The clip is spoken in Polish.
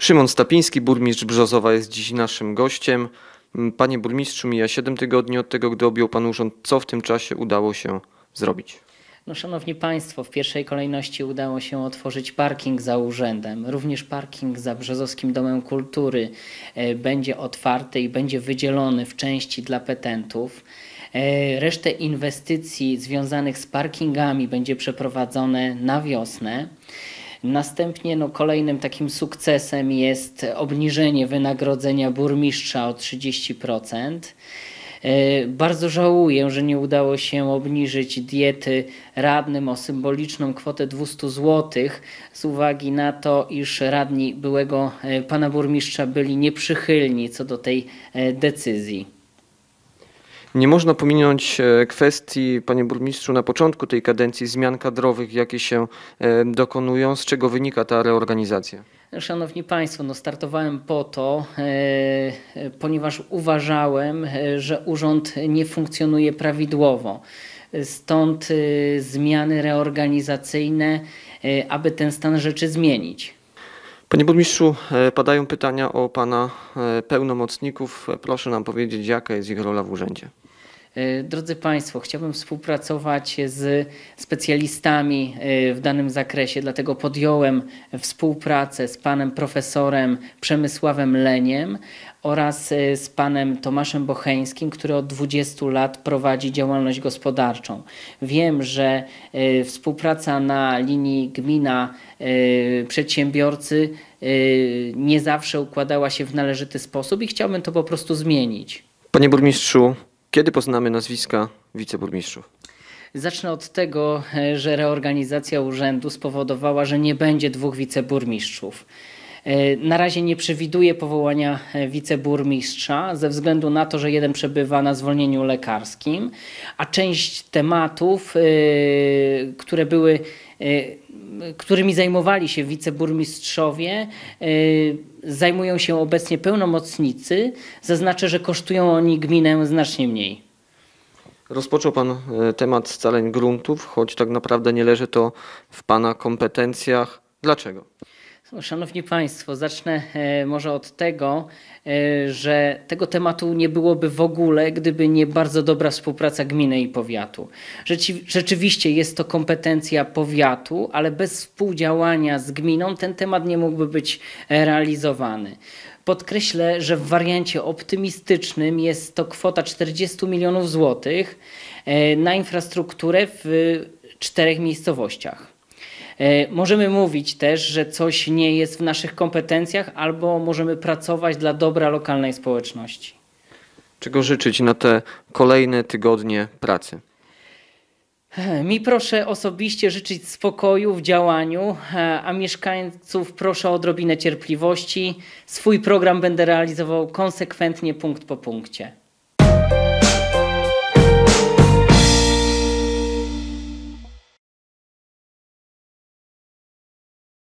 Szymon Stapiński, burmistrz Brzozowa jest dziś naszym gościem. Panie burmistrzu, mija 7 tygodni od tego, gdy objął pan urząd. Co w tym czasie udało się zrobić? No, szanowni Państwo, w pierwszej kolejności udało się otworzyć parking za urzędem. Również parking za Brzozowskim Domem Kultury e, będzie otwarty i będzie wydzielony w części dla petentów. E, Resztę inwestycji związanych z parkingami będzie przeprowadzone na wiosnę. Następnie no, kolejnym takim sukcesem jest obniżenie wynagrodzenia burmistrza o 30%. E, Bardzo żałuję, że nie udało się obniżyć diety radnym o symboliczną kwotę 200 zł z uwagi na to, iż radni byłego e, pana burmistrza byli nieprzychylni co do tej e, decyzji. Nie można pominąć e, kwestii, panie burmistrzu, na początku tej kadencji zmian kadrowych, jakie się e, dokonują. Z czego wynika ta reorganizacja? Szanowni Państwo, no startowałem po to, e, ponieważ uważałem, że urząd nie funkcjonuje prawidłowo. Stąd zmiany reorganizacyjne, aby ten stan rzeczy zmienić. Panie burmistrzu, e, padają pytania o pana e, pełnomocników. Proszę nam powiedzieć, jaka jest ich rola w urzędzie. E, Drodzy Państwo, chciałbym współpracować z specjalistami e, w danym zakresie, dlatego podjąłem współpracę z panem profesorem Przemysławem Leniem oraz e, z panem Tomaszem Bocheńskim, który od 20 lat prowadzi działalność gospodarczą. Wiem, że współpraca na linii gmina przedsiębiorcy nie zawsze układała się w należyty sposób i chciałbym to po prostu zmienić. Panie burmistrzu, kiedy poznamy nazwiska wiceburmistrzów? Zacznę od tego, e, że reorganizacja urzędu spowodowała, że nie będzie dwóch wiceburmistrzów. E, Na razie nie przewiduje powołania e, wiceburmistrza ze względu na to, że jeden przebywa na zwolnieniu lekarskim, a część tematów, e, które były, którymi zajmowali się wiceburmistrzowie, zajmują się obecnie pełnomocnicy. Zaznaczę, że kosztują oni gminę znacznie mniej. Rozpoczął pan temat scaleń gruntów, choć tak naprawdę nie leży to w pana kompetencjach. Dlaczego? No, Szanowni Państwo, zacznę e, może od tego, e, że tego tematu nie byłoby w ogóle, gdyby nie bardzo dobra współpraca gminy i powiatu. Rzeczywiście jest to kompetencja powiatu, ale bez współdziałania z gminą ten temat nie mógłby być e, realizowany. Podkreślę, że w wariancie optymistycznym jest to kwota 40 milionów złotych na infrastrukturę w czterech miejscowościach. E, Możemy mówić też, że coś nie jest w naszych kompetencjach, albo możemy pracować dla dobra lokalnej społeczności. Czego życzyć na te kolejne tygodnie pracy? E, Mi proszę osobiście życzyć spokoju w działaniu, e, a mieszkańców proszę o odrobinę cierpliwości. Swój program będę realizował konsekwentnie, punkt po punkcie.